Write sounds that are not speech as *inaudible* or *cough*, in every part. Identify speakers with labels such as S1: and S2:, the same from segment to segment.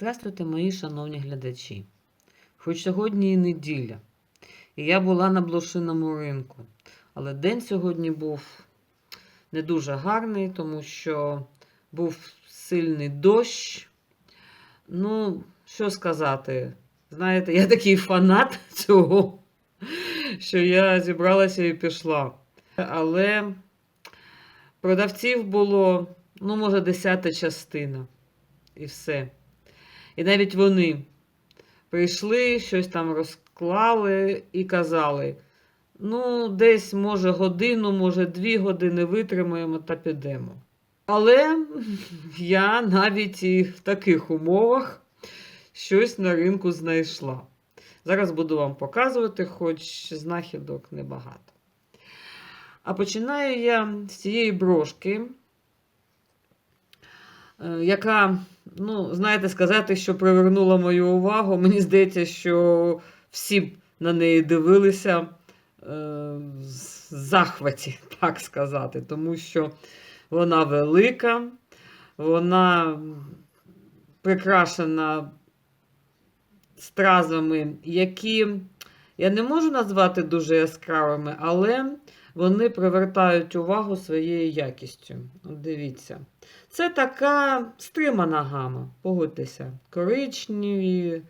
S1: Здравствуйте, мої шановні глядачі. Хоч сьогодні і неділя, і я була на блошиному ринку, але день сьогодні був не дуже гарний, тому що був сильний дощ. Ну, що сказати, знаєте, я такий фанат *laughs* цього, що я зібралася і пішла. Але продавців було, ну, може, десята частина. І все. І навіть вони прийшли, щось там розклали і казали: ну, десь, може, годину, може, дві години витримаємо та підемо. Але *laughs* я навіть і в таких умовах щось на ринку знайшла. Зараз буду вам показувати, хоч знахідок небагато. А починаю я з цієї брошки, яка, ну, знаєте, сказати, що привернула мою увагу. Мені здається, що всі на неї дивилися е, з захваті, *laughs* так сказати, тому що вона велика, вона прикрашена стразами, які я не можу назвати дуже яскравими, але вони привертають увагу своєю якістю. От дивіться. Це така стримана гама, погодьтеся. Коричневі,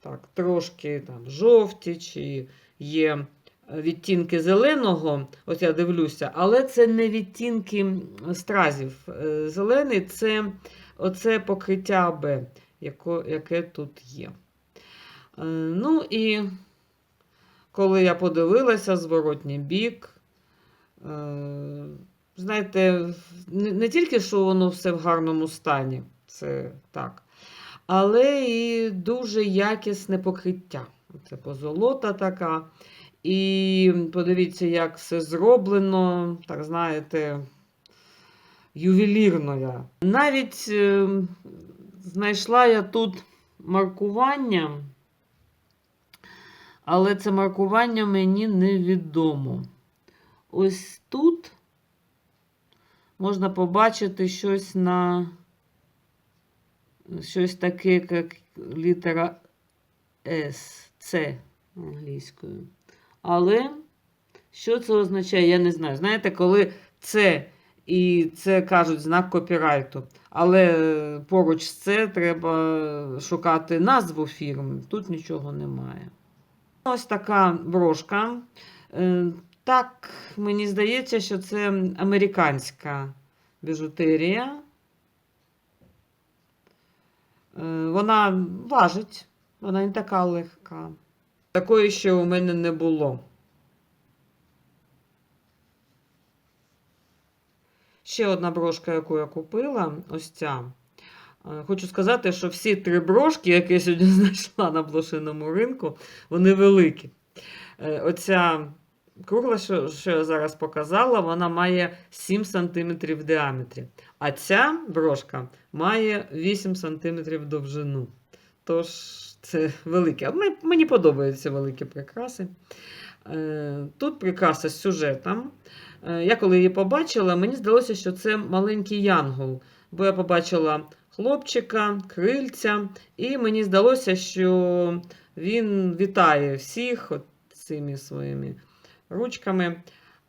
S1: так, трошки там, жовті, чи є відтінки зеленого, ось я дивлюся, але це не відтінки стразів. Е, Зелений це оце покриття Б, яке тут є. Е, Ну і коли я подивилася зворотній бік, е, знаєте, не, тільки що воно все в гарному стані, це так, але і дуже якісне покриття. Це позолота така. І подивіться, як все зроблено, так знаєте, ювелірно я. Навіть е, знайшла я тут маркування, але це маркування мені невідомо. Ось тут можна побачити щось на щось таке, як літера S, С англійською. Але що це означає, я не знаю. Знаєте, коли це і це кажуть знак копірайту, але поруч з це треба шукати назву фірми. Тут нічого немає. Ось така брошка. Так, мені здається, що це американська біжутерія. Е, Вона важить, вона не така легка. Такої ще у мене не було. Ще одна брошка, яку я купила, ось ця. Е, Хочу сказати, що всі три брошки, які я сьогодні *laughs* знайшла на блошиному ринку, вони великі. Е, Оця кругла, що, що я зараз показала, вона має 7 см в діаметрі. А ця брошка має 8 см довжину. Тож, це велике. Мені- подобаються великі прикраси. Е, Тут прикраса з сюжетом. Е, Я коли її побачила, мені здалося, що це маленький янгол. Бо я побачила хлопчика, крильця, і мені здалося, що він вітає всіх цими своїми ручками.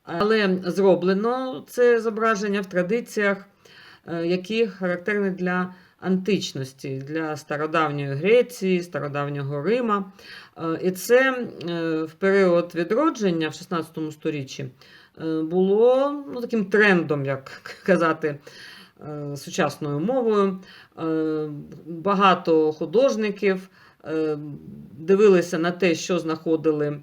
S1: Але зроблено це зображення в традиціях, е, які характерні для античності, для стародавньої Греції, стародавнього Рима. Е, І це е, в період відродження в 16 сторіччі було ну, таким трендом, як *laughs* казати сучасною мовою. Багато художників дивилися на те, що знаходили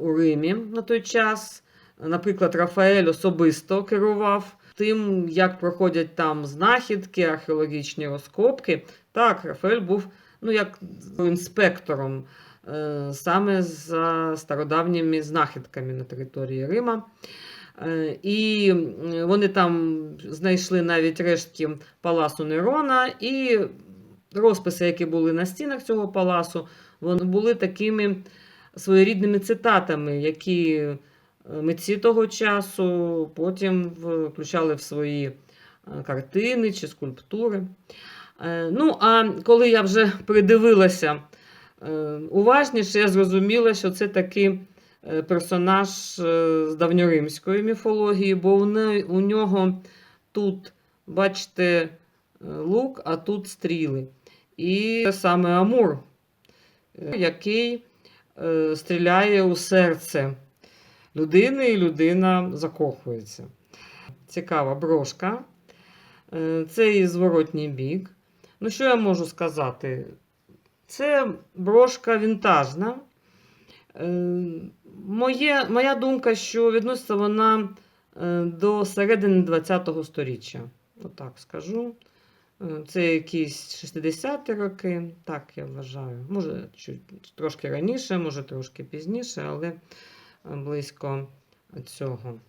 S1: у Римі на той час. Наприклад, Рафаель особисто керував тим, як проходять там знахідки, археологічні розкопки. Так, Рафаель був ну, як інспектором е, саме за стародавніми знахідками на території Рима. Е, І вони там знайшли навіть рештки паласу Нерона, і розписи, які були на стінах цього паласу, вони були такими своєрідними цитатами, які е, митці того часу потім включали в свої е, картини чи скульптури. Е, Ну, а коли я вже придивилася уважніше, я зрозуміла, що це такий е, персонаж з давньоримської міфології, бо у нього тут, бачите, лук, а тут стріли. І саме Амур, який стріляє у серце людини, і людина закохується. Цікава брошка. Е, Це її зворотній бік. Ну, що я можу сказати? Це брошка вінтажна. Е, Моє, моя думка, що відноситься вона е, до середини ХХ століття. Отак скажу. Е, Це якісь 60-ті роки, так я вважаю. Може, чуть, трошки раніше, може трошки пізніше, але е, близько цього.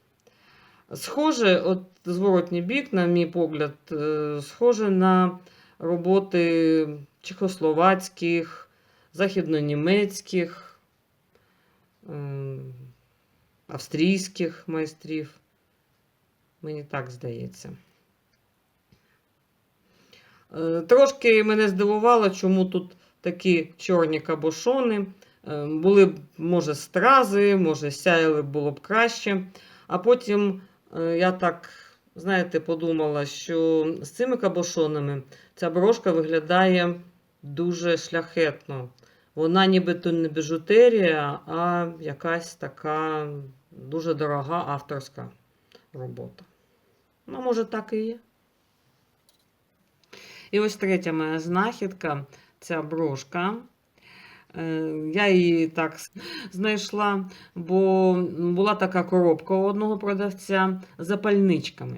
S1: Схоже, от зворотній бік, на мій погляд, е, схоже на роботи чехословацьких, західнонімецьких, австрійських майстрів. Мені так здається. Е, Трошки мене здивувало, чому тут такі чорні кабошони. Е, Були б, може, стрази, може, сяяли було б краще. А потім е, я так, знаєте, подумала, що з цими кабошонами ця брошка виглядає дуже шляхетно. Вона нібито не біжутерія, а якась така дуже дорога авторська робота. Ну, може, так і є. І ось третя моя знахідка ця брошка. Е, Я її так знайшла, бо була така коробка у одного продавця з запальничками.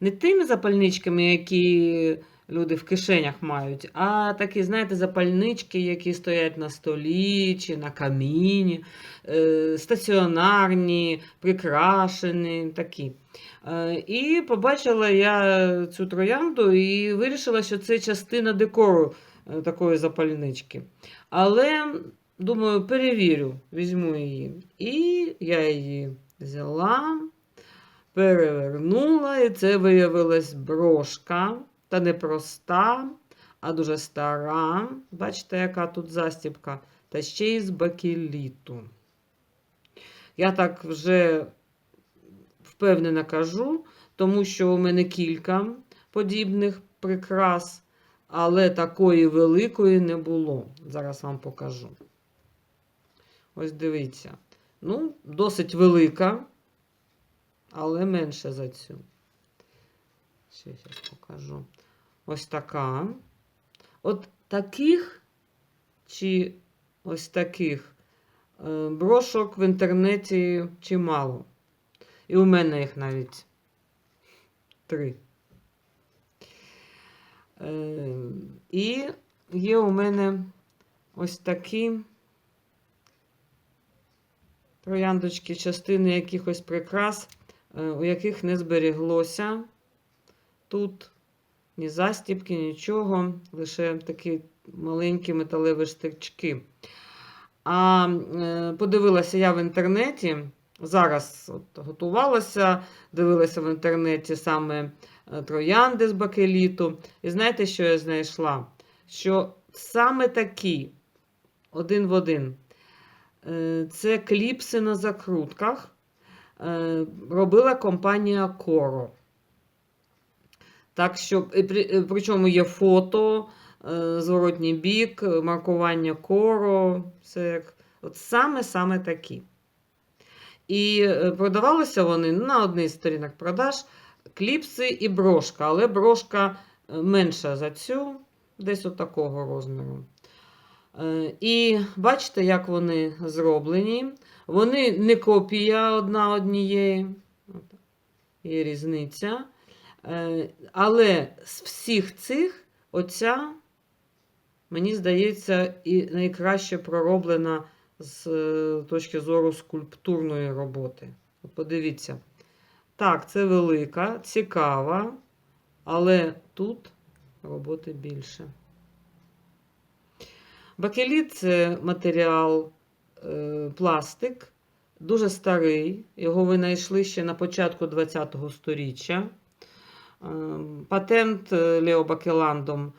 S1: Не тими запальничками, які люди в кишенях мають, а такі, знаєте, запальнички, які стоять на столі чи на каміні, е, стаціонарні, прикрашені, такі. Е, І побачила я цю троянду і вирішила, що це частина декору е, такої запальнички. Але, думаю, перевірю, візьму її. І я її взяла, перевернула, і це виявилась брошка. Та не проста, а дуже стара. Бачите, яка тут застібка. Та ще й з бакеліту. Я так вже впевнена кажу, тому що у мене кілька подібних прикрас, але такої великої не було. Зараз вам покажу. Ось дивіться. Ну, досить велика, але менше за цю. Ще зараз покажу. Ось така. От таких чи ось таких е, брошок в інтернеті чимало. І у мене їх навіть три. Е, І є у мене ось такі трояндочки, частини якихось прикрас, е, у яких не зберіглося тут ні застібки, нічого, лише такі маленькі металеві штирчки. А е, подивилася я в інтернеті. Зараз от, готувалася, дивилася в інтернеті саме е, троянди з бакеліту. І знаєте, що я знайшла? Що саме такі, один в один, е, це кліпси на закрутках робила компанія Coro. Так що, при- е, причому є фото, е, зворотній бік, е, маркування Coro, все як. От саме-саме такі. І е, продавалися вони на одній з сторінок продаж кліпси і брошка, але брошка е, менша за цю, десь от такого розміру. Е, І бачите, як вони зроблені. Вони не копія одна однієї. Є різниця. Е, Але з всіх цих оця, мені здається, і найкраще пророблена з е, точки зору скульптурної роботи. От Подивіться. Так, це велика, цікава, але тут роботи більше. Бакеліт це матеріал е, пластик, дуже старий. Його винайшли ще на початку ХХ століття. Е, Патент е, Лео Бакеландом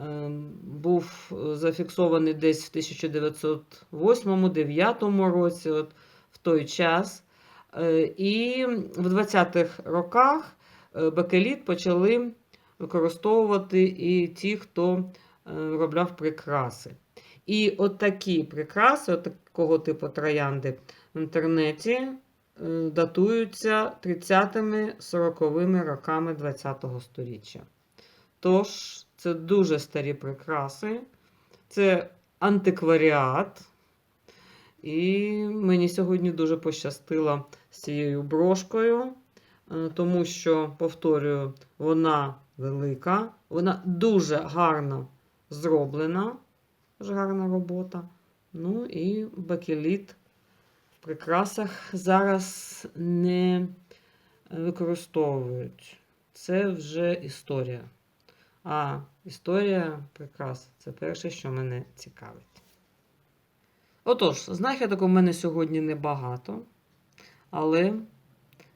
S1: ем, був е, зафіксований десь в 1908-9 році, от в той час. Е, І в 20-х роках бакеліт почали використовувати і ті, хто виробляв прикраси. І от такі прикраси, от такого типу троянди в інтернеті датуються 30-ми 40-ми роками ХХ століття. Тож, це дуже старі прикраси, це антикваріат. І мені сьогодні дуже пощастило з цією брошкою, е, тому що, повторюю, вона велика, вона дуже гарно зроблена, дуже гарна робота. Ну і бакеліт прикрасах зараз не використовують. Це вже історія. А історія прикрас це перше, що мене цікавить. Отож, знахідок у мене сьогодні небагато, але,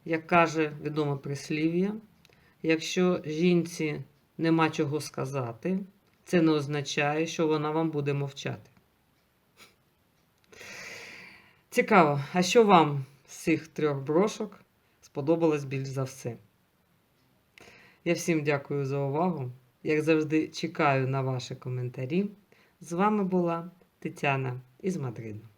S1: як каже відоме прислів'я, якщо жінці нема чого сказати, це не означає, що вона вам буде мовчати. Цікаво, а що вам з цих трьох брошок сподобалось більш за все? Я всім дякую за увагу. Як завжди, чекаю на ваші коментарі. З вами була Тетяна із Мадриду.